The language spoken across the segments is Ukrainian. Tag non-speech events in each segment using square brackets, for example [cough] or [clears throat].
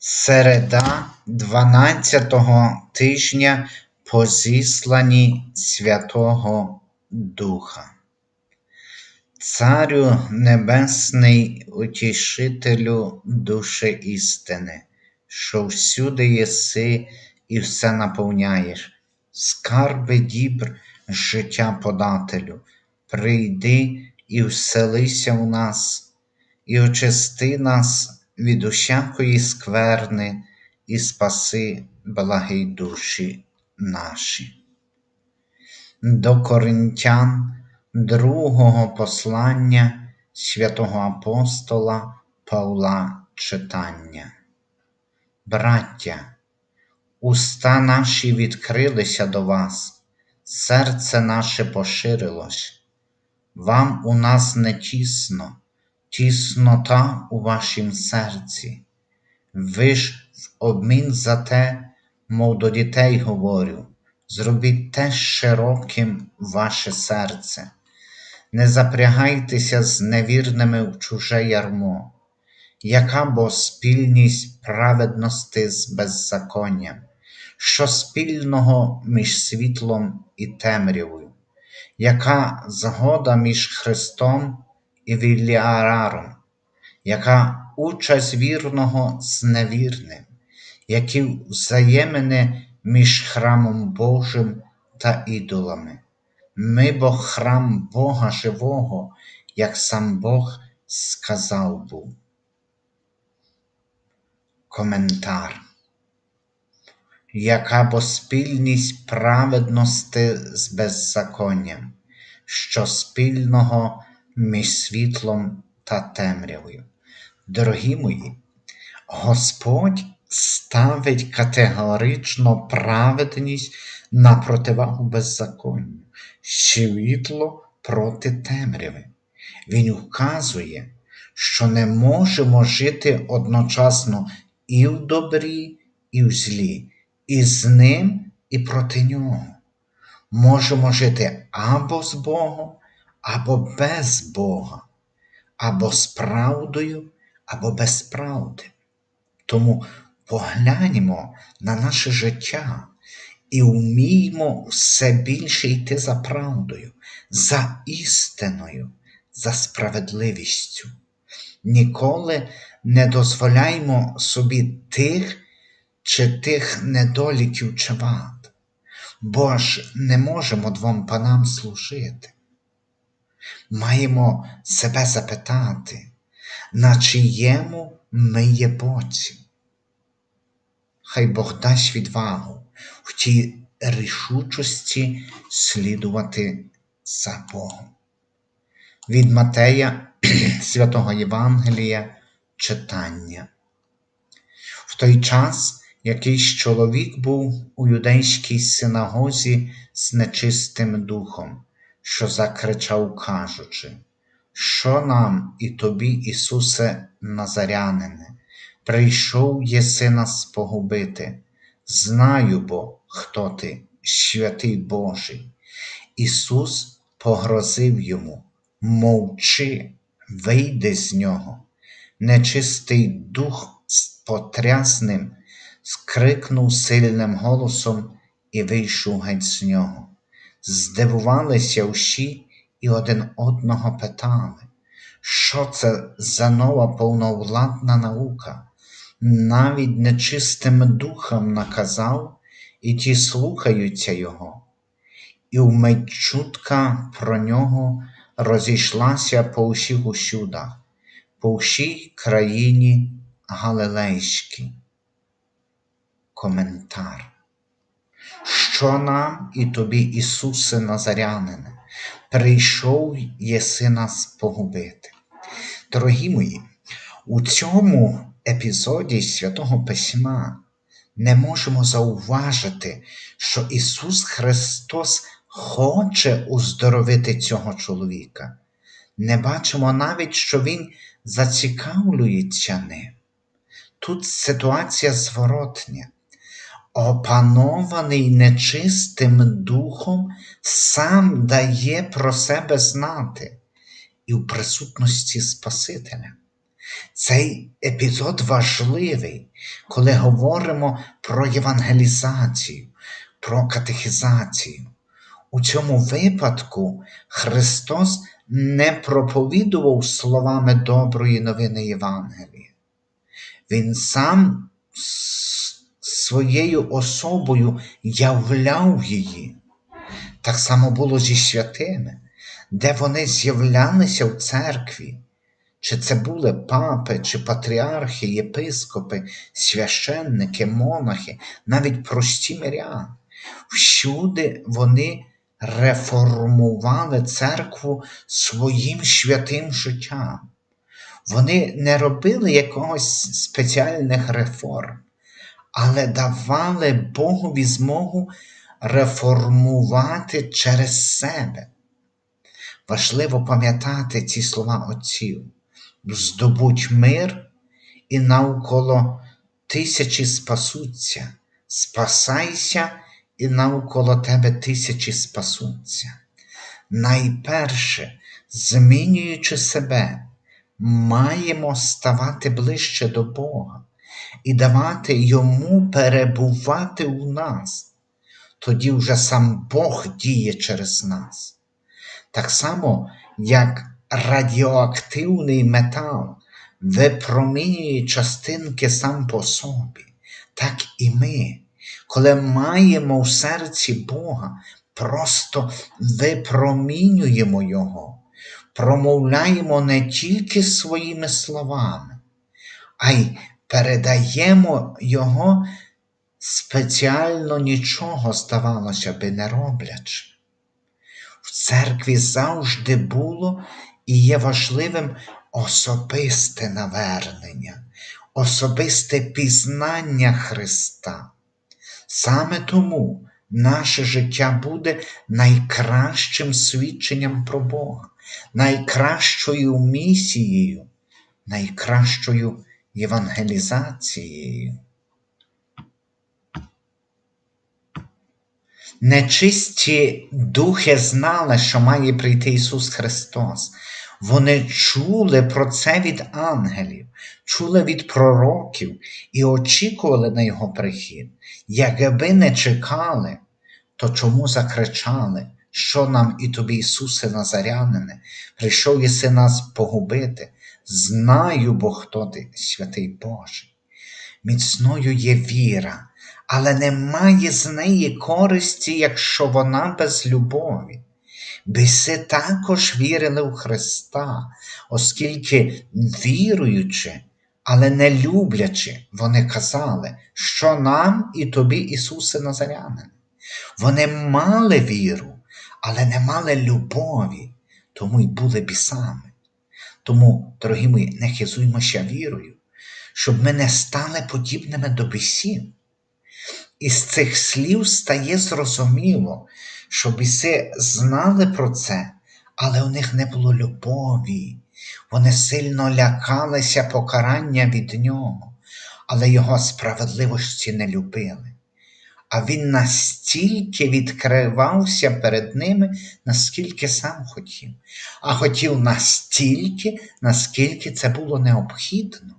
Середа дванадцятого тижня по зісланні Святого Духа. Царю Небесний, утішителю душі істини, що всюди єси і все наповняєш, скарби дібр життя подателю, прийди і вселися в нас, і очисти нас від усякої скверни і спаси благі душі наші. До Коринтян другого послання святого апостола Павла читання. Браття, уста наші відкрилися до вас, серце наше поширилось. Вам у нас не тісно, тіснота у вашім серці. Ви ж в обмін за те, мов до дітей говорю, зробіть теж широким ваше серце, не запрягайтеся з невірними в чуже ярмо, яка бо спільність праведності з беззаконням, що спільного між світлом і темрявою, яка згода між Христом і Віліараром, яка участь вірного з невірним, які взаємини між храмом Божим та ідолами. Ми бо храм Бога живого, як сам Бог сказав був. Коментар. Яка бо спільність праведності з беззаконням, що спільного між світлом та темрявою. Дорогі мої, Господь ставить категорично праведність на противагу беззаконню, світло проти темряви. Він вказує, що не можемо жити одночасно і в добрі, і в злі, і з ним, і проти нього. Можемо жити або з Богом, або без Бога, або з правдою, або без правди. Тому погляньмо на наше життя і вміймо все більше йти за правдою, за істиною, за справедливістю. Ніколи не дозволяймо собі тих чи тих недоліків чи вад, бо ж не можемо двом панам служити. Маємо себе запитати, на чиєму ми є боці. Хай Бог дасть відвагу в тій рішучості слідувати за Богом. Від Матея [clears throat] Святого Євангелія читання. В той час якийсь чоловік був у юдейській синагозі з нечистим духом що закричав, кажучи, що нам і тобі, Ісусе Назарянине, прийшов єси нас погубити, знаю бо, хто ти, святий Божий. Ісус погрозив йому, мовчи, вийди з нього. Нечистий дух потрясним скрикнув сильним голосом і вийшов геть з нього. Здивувалися всі і один одного питали, що це за нова повновладна наука, навіть нечистим духом наказав, і ті слухаються його. І вмить чутка про нього розійшлася по всіх усюдах, по всій країні Галилейській. Коментар що нам і тобі, Ісусе Назарянине, прийшов єси нас погубити. Дорогі мої, у цьому епізоді Святого Письма не можемо зауважити, що Ісус Христос хоче уздоровити цього чоловіка. Не бачимо навіть, що Він зацікавлюється ним. Тут ситуація зворотня опанований нечистим духом, сам дає про себе знати і в присутності Спасителя. Цей епізод важливий, коли говоримо про євангелізацію, про катехізацію. У цьому випадку Христос не проповідував словами доброї новини Євангелія. Він сам своєю особою являв її. Так само було зі святими, де вони з'являлися в церкві. Чи це були папи, чи патріархи, єпископи, священники, монахи, навіть прості миряни. Всюди вони реформували церкву своїм святим життям. Вони не робили якогось спеціальних реформ, але давали Богові змогу реформувати через себе. Важливо пам'ятати ці слова отців. Здобудь мир і навколо тисячі спасуться, спасайся і навколо тебе тисячі спасуться. Найперше, змінюючи себе, маємо ставати ближче до Бога і давати Йому перебувати у нас. Тоді вже сам Бог діє через нас. Так само, як радіоактивний метал випромінює частинки сам по собі, так і ми, коли маємо в серці Бога, просто випромінюємо Його, промовляємо не тільки своїми словами, а й передаємо Його спеціально нічого, здавалося би, не роблячи. В церкві завжди було і є важливим особисте навернення, особисте пізнання Христа. Саме тому наше життя буде найкращим свідченням про Бога, найкращою місією, найкращою євангелізацією. Нечисті духи знали, що має прийти Ісус Христос. Вони чули про це від ангелів, чули від пророків і очікували на Його прихід. Якби не чекали, то чому закричали, що нам і тобі, Ісусе Назарянине, прийшов єси нас погубити? Знаю, бо хто ти, святий Божий. Міцною є віра але немає з неї користі, якщо вона без любові. Біси також вірили в Христа, оскільки віруючи, але не люблячи, вони казали, що нам і тобі, Ісусе Назарянин. Вони мали віру, але не мали любові, тому й були бісами. Тому, дорогі мої, не хизуймося вірою, щоб ми не стали подібними до бісів. Із цих слів стає зрозуміло, що біси знали про це, але у них не було любові. Вони сильно лякалися покарання від нього, але його справедливості не любили. А він настільки відкривався перед ними, наскільки сам хотів, а хотів настільки, наскільки це було необхідно.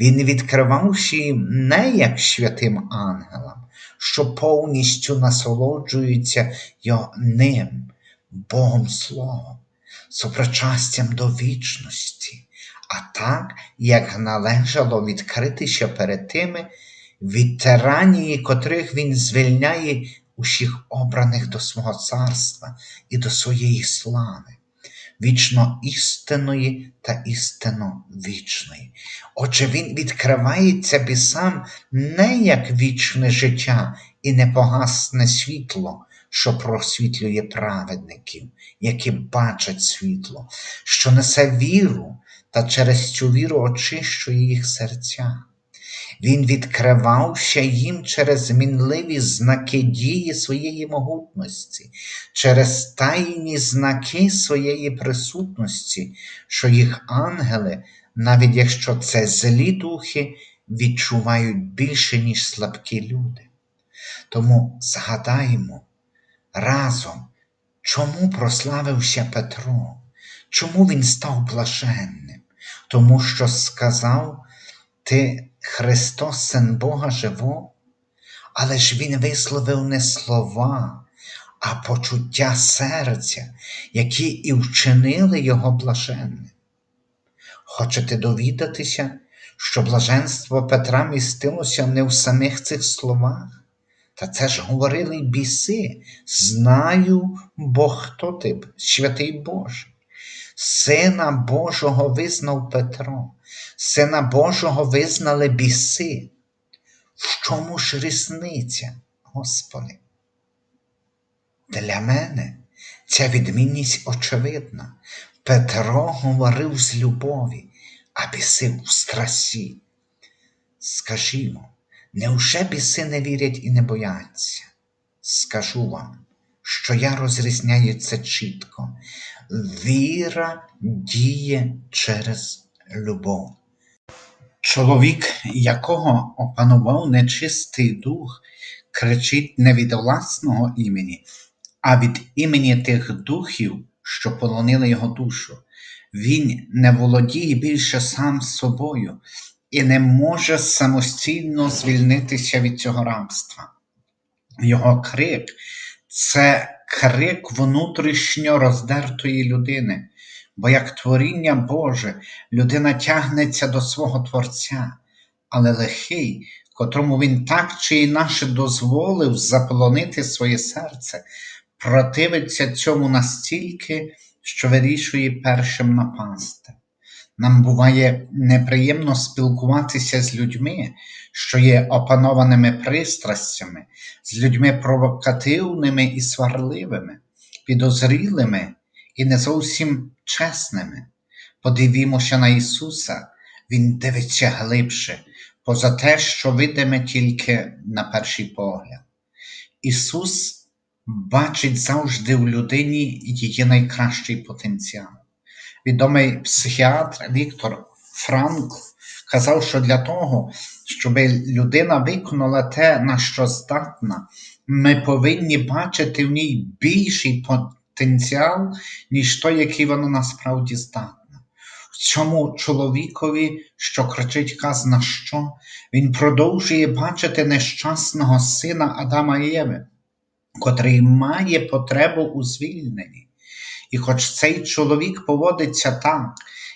Він відкривався їм не як святим ангелам, що повністю насолоджуються ним, Богом Словом, супричастям до вічності, а так, як належало відкритися перед тими, від тиранії, котрих він звільняє усіх обраних до свого царства і до своєї слави вічно істинної та істинно вічної. Отже, він відкривається бісам не як вічне життя і непогасне світло, що просвітлює праведників, які бачать світло, що несе віру та через цю віру очищує їх серця. Він відкривався їм через змінливі знаки дії своєї могутності, через тайні знаки своєї присутності, що їх ангели, навіть якщо це злі духи, відчувають більше, ніж слабкі люди. Тому згадаємо разом, чому прославився Петро, чому він став блаженним, тому що сказав, ти Христос, Син Бога живого, але ж Він висловив не слова, а почуття серця, які і вчинили Його блаженним. Хочете довідатися, що блаженство Петра містилося не в самих цих словах? Та це ж говорили біси. Знаю, бо хто ти, святий Божий. Сина Божого визнав Петро, Сина Божого визнали біси. В чому ж різниця, Господи? Для мене ця відмінність очевидна. Петро говорив з любові, а біси в страсі. Скажімо, невже біси не вірять і не бояться? Скажу вам, що я розрізняю це чітко. Віра діє через любов. Чоловік, якого опанував нечистий дух, кричить не від власного імені, а від імені тих духів, що полонили його душу. Він не володіє більше сам собою і не може самостійно звільнитися від цього рабства. Його крик це крик внутрішньо роздертої людини, бо як творіння Боже людина тягнеться до свого Творця, але лихий, котрому він так чи інакше дозволив заполонити своє серце, противиться цьому настільки, що вирішує першим напасти. Нам буває неприємно спілкуватися з людьми, що є опанованими пристрастями, з людьми провокативними і сварливими, підозрілими і не зовсім чесними. Подивімося на Ісуса, Він дивиться глибше, поза те, що видиме тільки на перший погляд. Ісус бачить завжди в людині її найкращий потенціал. Відомий психіатр Віктор Франкл казав, що для того, щоб людина виконала те, на що здатна, ми повинні бачити в ній більший потенціал, ніж той, який вона насправді здатна. В цьому чоловікові, що кричить казна що, він продовжує бачити нещасного сина Адама Єви, котрий має потребу у звільненні. І хоч цей чоловік поводиться так,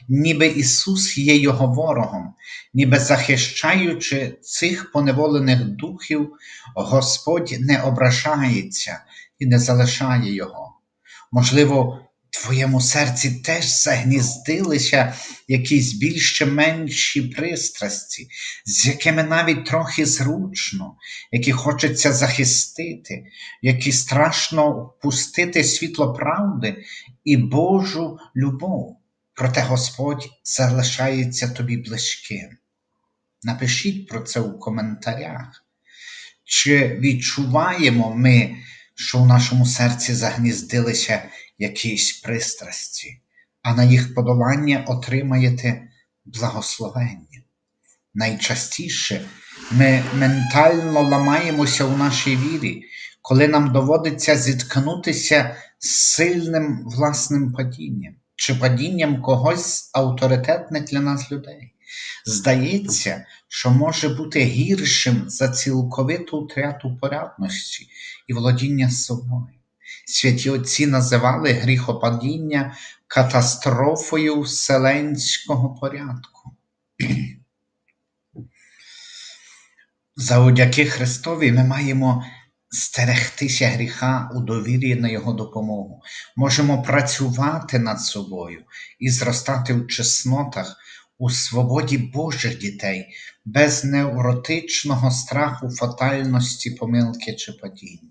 ніби Ісус є його ворогом, ніби захищаючи цих поневолених духів, Господь не ображається і не залишає його. Можливо, в твоєму серці теж загніздилися якісь більш менші пристрасті, з якими навіть трохи зручно, які хочеться захистити, які страшно впустити світло правди і Божу любов. Проте Господь залишається тобі близьким. Напишіть про це у коментарях. Чи відчуваємо ми, що в нашому серці загніздилися якісь пристрасті, а на їх подолання отримаєте благословення? Найчастіше ми ментально ламаємося у нашій вірі, коли нам доводиться зіткнутися з сильним власним падінням чи падінням когось з авторитетних для нас людей. Здається, що може бути гіршим за цілковиту втрату порядності і володіння собою. Святі отці називали гріхопадіння катастрофою вселенського порядку. Завдяки Христові ми маємо стерегтися гріха у довірі на Його допомогу. Можемо працювати над собою і зростати в чеснотах у свободі Божих дітей, без невротичного страху фатальності, помилки чи падіння.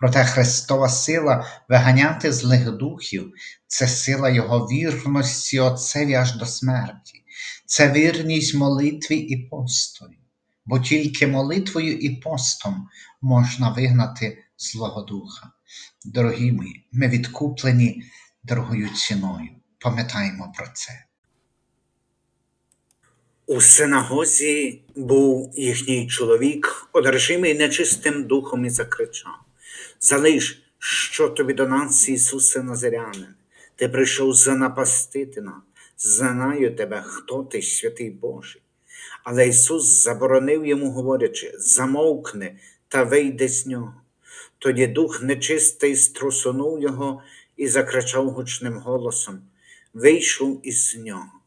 Проте Христова сила виганяти злих духів це сила Його вірності Отцеві аж до смерті, це вірність молитві і постою бо тільки молитвою і постом можна вигнати Злого Духа. Дорогі мої, ми відкуплені дорогою ціною. Пам'ятаємо про це. У синагозі був їхній чоловік, одержимий нечистим духом, і закричав: Залиш, що тобі до нас, Ісусе Назарянин, ти прийшов занапастити нас. знаю тебе, хто ти, святий Божий. Але Ісус заборонив йому, говорячи, замовкни та вийди з нього. Тоді дух нечистий струсунув його і закричав гучним голосом, вийшов із нього.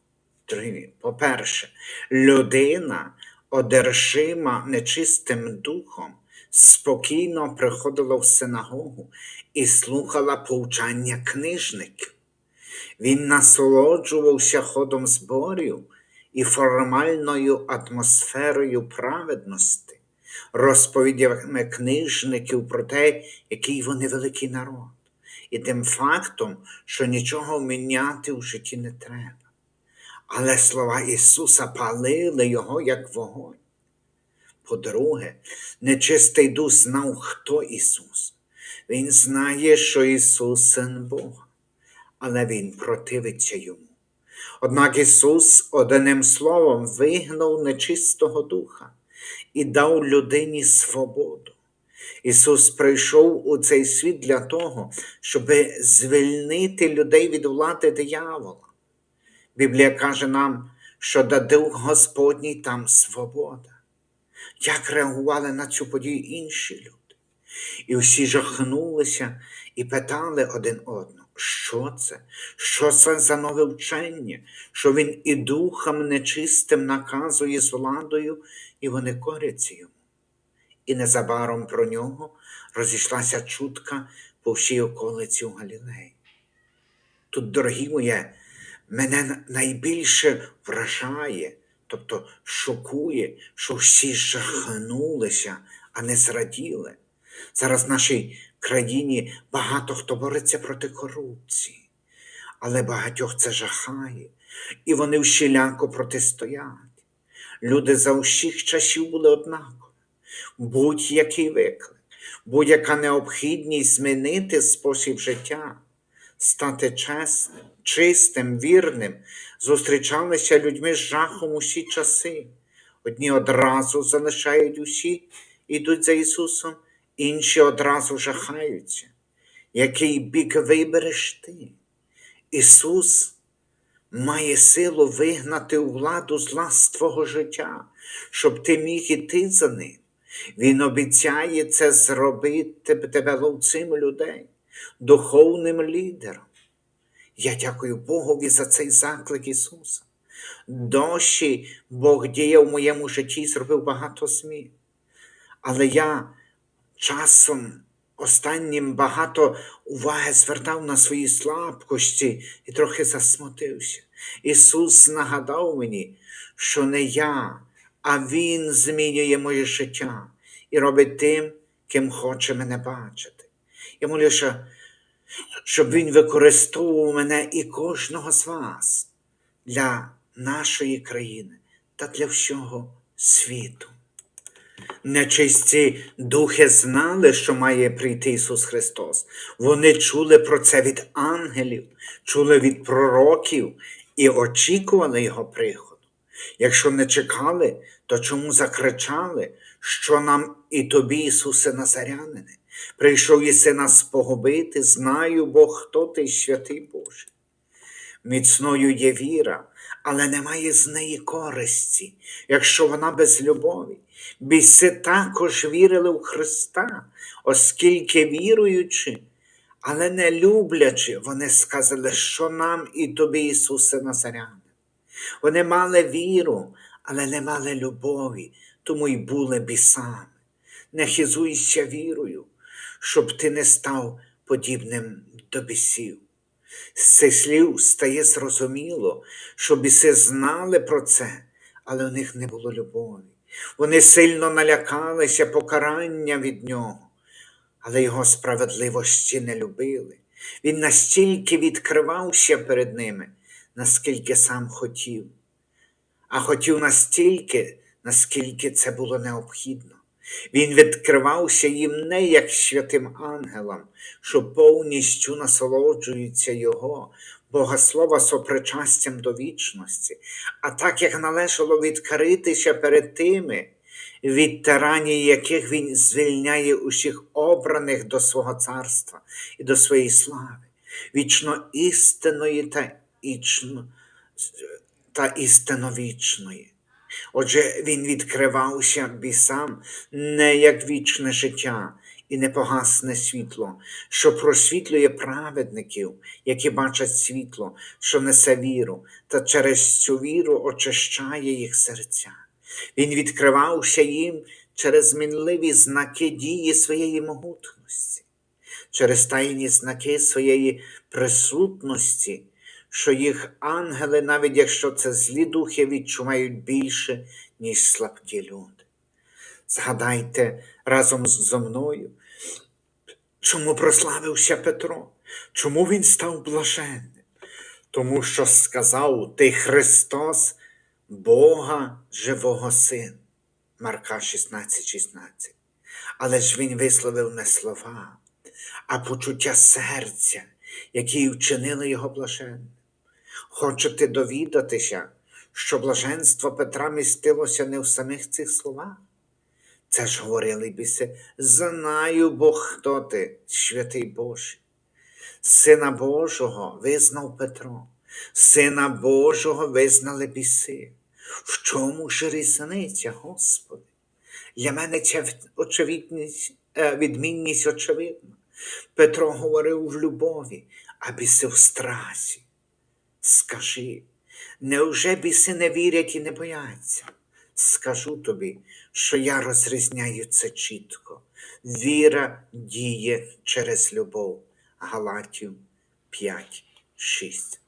По-перше, людина, одержима нечистим духом, спокійно приходила в синагогу і слухала повчання книжників. Він насолоджувався ходом зборів і формальною атмосферою праведності, розповідями книжників про те, який вони великий народ, і тим фактом, що нічого міняти в житті не треба. Але слова Ісуса палили його як вогонь. По-друге, нечистий дух знав, хто Ісус. Він знає, що Ісус син Бога, але Він противиться йому. Однак Ісус одним словом вигнав нечистого духа і дав людині свободу. Ісус прийшов у цей світ для того, щоб звільнити людей від влади диявола. Біблія каже нам, що дух Господній там свобода. Як реагували на цю подію інші люди? І всі жахнулися і питали один одного, що це? Що це за нове вчення, що він і духом нечистим наказує з владою, і вони коряться йому. І незабаром про нього розійшлася чутка по всій околиці у Галілеї. Тут, дорогі мої, мене найбільше вражає, тобто шокує, що всі жахнулися, а не зраділи. Зараз в нашій країні багато хто бореться проти корупції, але багатьох це жахає, і вони всіляко протистоять. Люди за усіх часів були однакові. Будь-який виклик, будь-яка необхідність змінити спосіб життя, стати чесним, чистим, вірним, зустрічалися людьми з жахом усі часи. Одні одразу залишають усі, ідуть за Ісусом, інші одразу жахаються. Який бік вибереш ти? Ісус має силу вигнати у владу зла з твого життя, щоб ти міг іти за ним. Він обіцяє це зробити тебе ловцем людей, духовним лідером. Я дякую Богові за цей заклик Ісуса. Дощі Бог діє в моєму житті і зробив багато змін. Але я часом останнім багато уваги звертав на свої слабкості і трохи засмутився. Ісус нагадав мені, що не я, а Він змінює моє життя і робить тим, ким хоче мене бачити. Я молюся, щоб Він використовував мене і кожного з вас для нашої країни та для всього світу. Нечисті духи знали, що має прийти Ісус Христос. Вони чули про це від ангелів, чули від пророків і очікували Його приходу. Якщо не чекали, то чому закричали, що нам і тобі, Ісусе Назарянине? Прийшов єси нас погубити, знаю, Бог, хто ти святий Божий. Міцною є віра, але немає з неї користі, якщо вона без любові. Біси також вірили в Христа, оскільки віруючи, але не люблячи, вони сказали, що нам і тобі, Ісусе Назаряне. Вони мали віру, але не мали любові, тому й були бісами. Не хизуйся вірою, щоб ти не став подібним до бісів. З цих слів стає зрозуміло, що біси знали про це, але у них не було любові. Вони сильно налякалися покарання від нього, але його справедливості не любили. Він настільки відкривався перед ними, наскільки сам хотів, а хотів настільки, наскільки це було необхідно. Він відкривався їм не як святим ангелам, що повністю насолоджуються Його, Богослова сопричастям до вічності, а так як належало відкритися перед тими, від тиранії яких він звільняє усіх обраних до свого царства і до своєї слави, вічно істинної та вічно та істинно вічної. Отже, він відкривався бісам не як вічне життя і непогасне світло, що просвітлює праведників, які бачать світло, що несе віру, та через цю віру очищає їх серця. Він відкривався їм через змінливі знаки дії своєї могутності, через тайні знаки своєї присутності, що їх ангели, навіть якщо це злі духи, відчувають більше, ніж слабкі люди. Згадайте разом зо мною, чому прославився Петро, чому він став блаженним? Тому що сказав ти Христос, Бога живого Син. Марка 16, 16. Але ж він висловив не слова, а почуття серця, які вчинили його блаженним. Хочете довідатися, що блаженство Петра містилося не в самих цих словах? Це ж говорили біси, знаю Бог, хто ти, святий Божий. Сина Божого визнав Петро, Сина Божого визнали біси. В чому ж різниця, Господи? Для мене ця е, відмінність очевидна. Петро говорив в любові, а біси в страсі. Скажи, невже біси не вірять і не бояться? Скажу тобі, що я розрізняю це чітко. Віра діє через любов. Галатів 5, 6.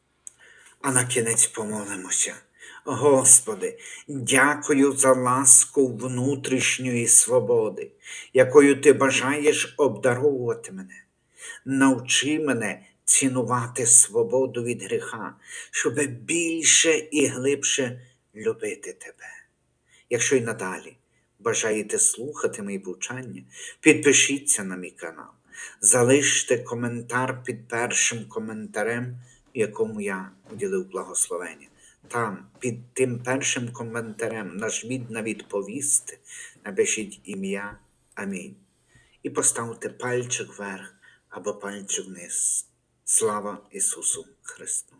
А на кінець помолимося. Господи, дякую за ласку внутрішньої свободи, якою Ти бажаєш обдаровувати мене. Навчи мене цінувати свободу від гріха, щоб більше і глибше любити Тебе. Якщо й надалі бажаєте слухати мої повчання, підпишіться на мій канал, залиште коментар під першим коментарем, якому я уділив благословення. Там, під тим першим коментарем, нажміть на відповісти, напишіть ім'я Амінь. І поставте пальчик вверх або пальчик вниз. Слава Ісусу Христу!